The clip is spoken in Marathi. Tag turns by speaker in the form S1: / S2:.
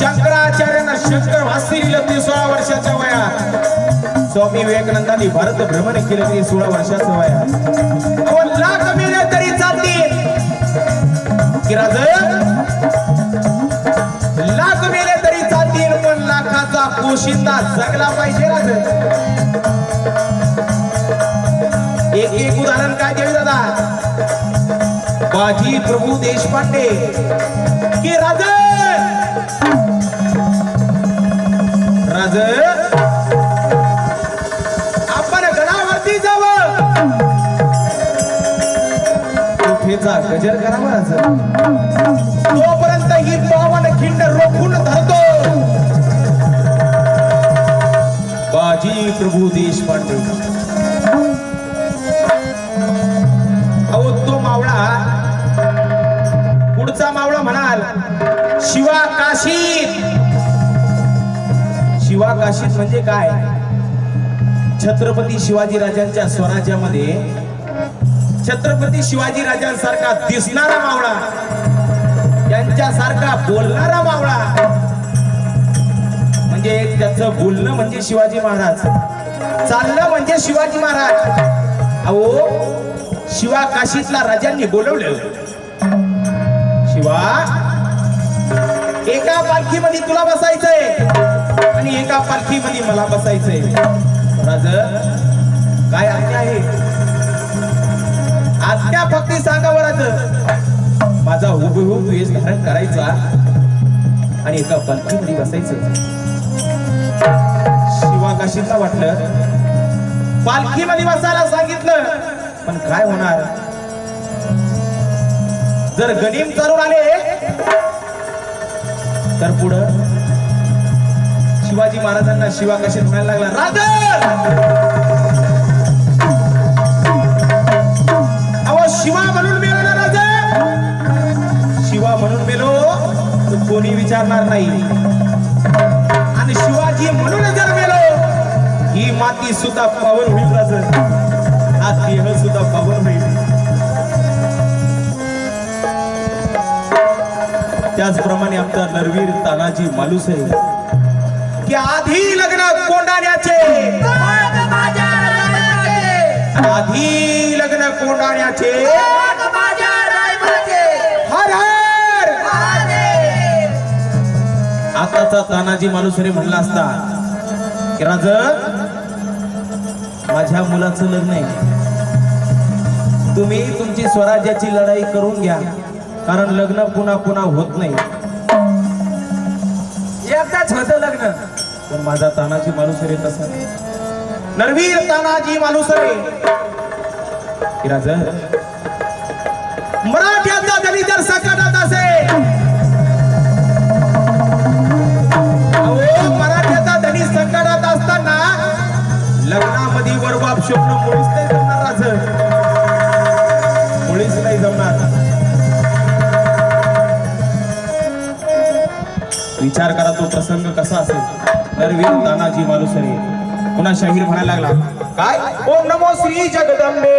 S1: शंकराचार्यांना शंकर वासी ते सोळा वर्षाच्या वयात स्वामी विवेकानंदांनी भारत भ्रमण केलं ते सोळा वर्षाच्या वयात अहो, लाख मेले तरी चालतील किराज लाख मेले तरी चालतील पण लाखाचा पोशिंदा जगला पाहिजे राज. एक एक उदाहरण काय देऊ दादा? बाजी प्रभू देशपांडे. के राज? राज? आपण गडावरती जावं. कुठेचा गजर करावा राज तोपर्यंत ही पावन खिंड रोखून धरतो. बाजी प्रभू देशपांडे. शिवा काशीत. शिवा काशीत म्हणजे काय? छत्रपती शिवाजी राजांच्या स्वराज्यामध्ये छत्रपती शिवाजी राजांसारखा दिसणारा मावळा त्यांच्यासारखा बोलणारा मावळा. म्हणजे त्याचं बोलणं म्हणजे शिवाजी महाराज. चालणं म्हणजे शिवाजी महाराज. अहो शिवा काशीतला राजांनी बोलवलं. शिवा एका पालखीमध्ये तुला बसायचंय. आणि एका पालखीमध्ये मला बसायचंय. राज काय आज्ञा आहे? आज्ञा फक्त सांगावं राज. माझा हुबहुब वेश धारण करायचा आणि एका पालखीमध्ये बसायचं. शिवा काशीला वाटलं. पालखीमध्ये बसायला सांगितलं. पण काय होणार? जर गनीम चालून आले तर पुढं शिवाजी महाराजांना शिवा कशी म्हणायला लागला? राजा अहो शिवा म्हणून मेलो ना राजा! शिवा म्हणून मेलो तर कोणी विचारणार नाही. आणि शिवाजी म्हणून जर मेलो ही माती सुद्धा पावन होईल त्याचप्रमाणे आमचा नरवीर तानाजी मालूस आहे की आधी लग्न कोंडाण्याचे. आधी लग्न कोंडाण्याचे. हर हर. आताचा तानाजी मालुसरे म्हणला असता की राज माझ्या मुलाचं लग्न आहे तुम्ही तुमची स्वराज्याची लढाई करून घ्या कारण लग्न पुन्हा पुन्हा होत नाही.
S2: एकदाच होत लग्न.
S1: पण माझा तानाजी मालुसरे तसा नाही. नरवीर तानाजी मालुसरे. राजा? मराठ्याचा जरी जर संकटात असेल विचार करा तो प्रसंग कसा असेल? नरवीर तानाजी मालुसरे पुन्हा शाहीर म्हणायला लागला काय? ओम नमो श्री जगदंबे.